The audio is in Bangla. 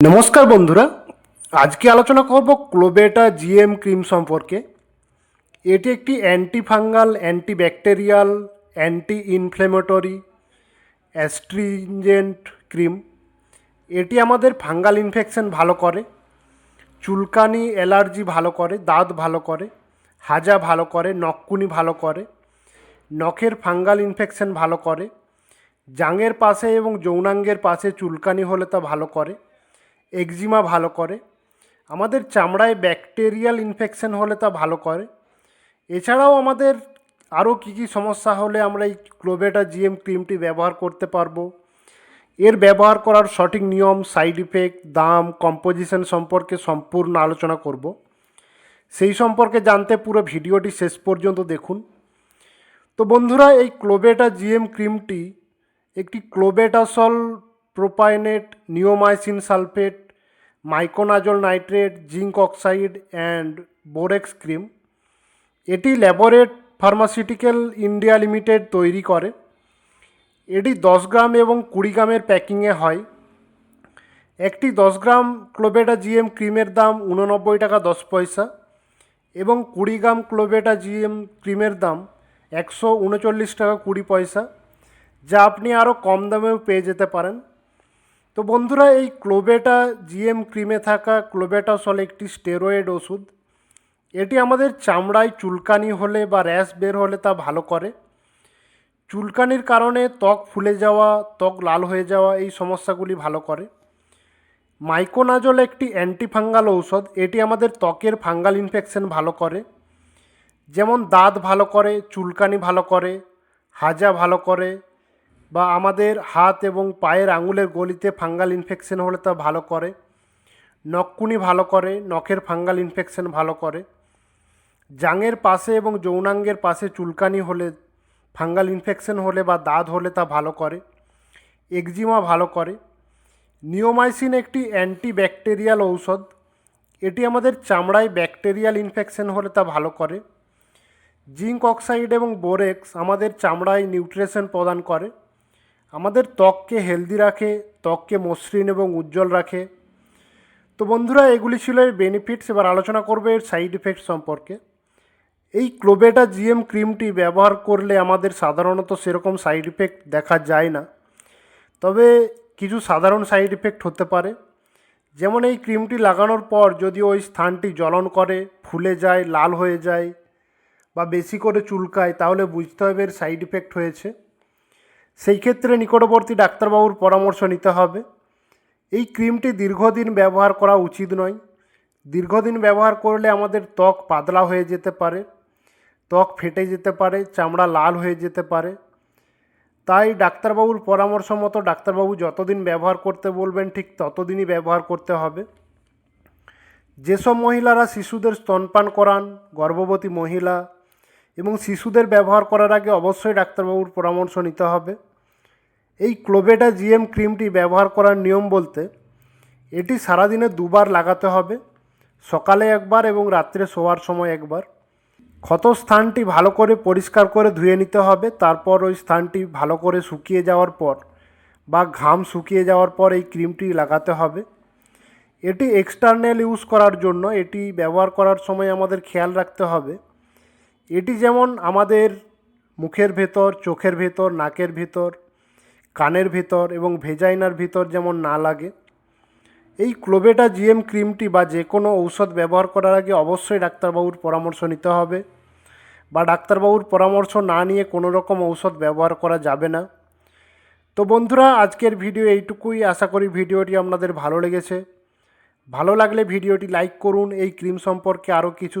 নমস্কার বন্ধুরা, আজকে আলোচনা করব ক্লোবেটা জিএম ক্রিম সম্পর্কে। এটি একটি anti fungal anti inflammatory astringent cream এটি আমাদের ফাঙ্গাল ইনফেকশন ভালো করে, চুলকানি অ্যালার্জি ভালো করে, দাঁত ভালো করে, হাজা ভালো করে, নখকুনি ভালো করে, নখের ফাঙ্গাল ইনফেকশন ভালো করে, জাঙের পাশে এবং যৌনাঙ্গের পাশে চুলকানি হলে তা ভালো করে। এক্সিমা ভালো করে। আমাদের চামড়ায় ব্যাকটেরিয়াল ইনফেকশন হলে তা ভালো করে। এছাড়াও আমাদের আরও কী কী সমস্যা হলে আমরা এই ক্লোবেটা জিএম ক্রিমটি ব্যবহার করতে পারব। এর ব্যবহার করার সঠিক নিয়ম, সাইড ইফেক্ট, দাম, কম্পোজিশন সম্পর্কে সম্পূর্ণ আলোচনা করব। সেই সম্পর্কে জানতে পুরো ভিডিওটি শেষ পর্যন্ত দেখুন। তো বন্ধুরা, এই ক্লোবেটা জিএম ক্রিমটি একটি clobetasol propionate neomycin sulphate miconazole nitrate zinc oxide and borax cream এটি ল্যাবরেট ফার্মাসিউটিক্যাল ইন্ডিয়া লিমিটেড তৈরি করে। এটি দশ গ্রাম এবং কুড়ি গ্রামের প্যাকিংয়ে হয়। একটি দশ গ্রাম ক্লোবেটা জিএম ক্রিমের দাম উননব্বই টাকা দশ পয়সা এবং কুড়ি গ্রাম ক্লোবেটা জিএম ক্রিমের দাম একশো উনচল্লিশ টাকা কুড়ি পয়সা, যা আপনি আরও কম দামেও পেয়ে যেতে পারেন। তো বন্ধুরা, এই ক্লোবেটা, জিএম ক্রিমে থাকা ক্লোবেটাসল একটি স্টেরয়েড ওষুধ। এটি আমাদের চামড়ায় চুলকানি হলে বা র্যাশ বের হলে তা ভালো করে। চুলকানির কারণে ত্বক ফুলে যাওয়া, ত্বক লাল হয়ে যাওয়া, এই সমস্যাগুলি ভালো করে। মাইকোনাজল একটি অ্যান্টিফাঙ্গাল ঔষধ। এটি আমাদের ত্বকের ফাঙ্গাল ইনফেকশন ভালো করে। যেমন দাঁত ভালো করে, চুলকানি ভালো করে, হাজা ভালো করে বা আমাদের হাত এবং পায়ের আঙুলের গলিতে ফাঙ্গাল ইনফেকশন হলে তা ভালো করে। নখকুনি ভালো করে, নখের ফাঙ্গাল ইনফেকশন ভালো করে। জাঙের পাশে এবং যৌনাঙ্গের পাশে চুলকানি হলে, ফাঙ্গাল ইনফেকশন হলে বা দাঁত হলে তা ভালো করে। এক্সিমা ভালো করে। নিওমাইসিন একটি অ্যান্টিব্যাকটেরিয়াল ঔষধ। এটি আমাদের চামড়ায় ব্যাকটেরিয়াল ইনফেকশন হলে তা ভালো করে। জিঙ্ক অক্সাইড এবং বোরেক্স আমাদের চামড়ায় নিউট্রিশন প্রদান করে। আমাদের ত্বককে হেলদি রাখে, ত্বককে মসৃণ এবং উজ্জ্বল রাখে। তো বন্ধুরা, এগুলি ছিল এর বেনিফিটস এবার আলোচনা করবে এর সাইড ইফেক্ট সম্পর্কে। এই ক্লোবেটা জিএম ক্রিমটি ব্যবহার করলে আমাদের সাধারণত সেরকম সাইড ইফেক্ট দেখা যায় না। তবে কিছু সাধারণ সাইড ইফেক্ট হতে পারে। যেমন এই ক্রিমটি লাগানোর পর যদি ওই স্থানটি জ্বলন করে, ফুলে যায়, লাল হয়ে যায় বা বেশি করে চুলকায়, তাহলে বুঝতে হবে এর সাইড ইফেক্ট হয়েছে। সেই ক্ষেত্রে নিকটবর্তী ডাক্তারবাবুর পরামর্শ নিতে হবে। এই ক্রিমটি দীর্ঘদিন ব্যবহার করা উচিত নয়। দীর্ঘদিন ব্যবহার করলে আমাদের ত্বক পাতলা হয়ে যেতে পারে, ত্বক ফেটে যেতে পারে, চামড়া লাল হয়ে যেতে পারে। তাই ডাক্তারবাবুর পরামর্শ মতো ডাক্তারবাবু যতদিন ব্যবহার করতে বলবেন, ঠিক ততদিনই ব্যবহার করতে হবে। যেসব মহিলারা শিশুদের স্তনপান করান, গর্ভবতী মহিলা এবং শিশুদের ব্যবহার করার আগে অবশ্যই ডাক্তারবাবুর পরামর্শ নিতে হবে। এই ক্লোবেটা জিএম ক্রিমটি ব্যবহার করার নিয়ম বলতে এটি সারাদিনে দুবার লাগাতে হবে, সকালে একবার এবং রাত্রে শোয়ার সময় একবার। ক্ষত স্থানটি ভালো করে পরিষ্কার করে ধুয়ে নিতে হবে, তারপর ওই স্থানটি ভালো করে শুকিয়ে যাওয়ার পর বা ঘাম শুকিয়ে যাওয়ার পর এই ক্রিমটি লাগাতে হবে। এটি এক্সটার্নাল ইউজ করার জন্য, এটি ব্যবহার করার সময় আমাদের খেয়াল রাখতে হবে। এটি যেমন আমাদের মুখের ভেতর, চোখের ভেতর, নাকের ভেতর, কানের ভেতর এবং ভেজাইনার ভিতর যেমন না লাগে, এই ক্লোবেটা জিএম ক্রিমটি বা যে কোনো ঔষধ ব্যবহার করার আগে অবশ্যই ডাক্তারবাবুর পরামর্শ নিতে হবে বা ডাক্তারবাবুর পরামর্শ না নিয়ে কোনো রকম ঔষধ ব্যবহার করা যাবে না। তো বন্ধুরা, আজকের ভিডিও এইটুকুই। আশা করি ভিডিওটি আপনাদের ভালো লেগেছে। ভালো লাগলে ভিডিওটি লাইক করুন। এই ক্রিম সম্পর্কে আরও কিছু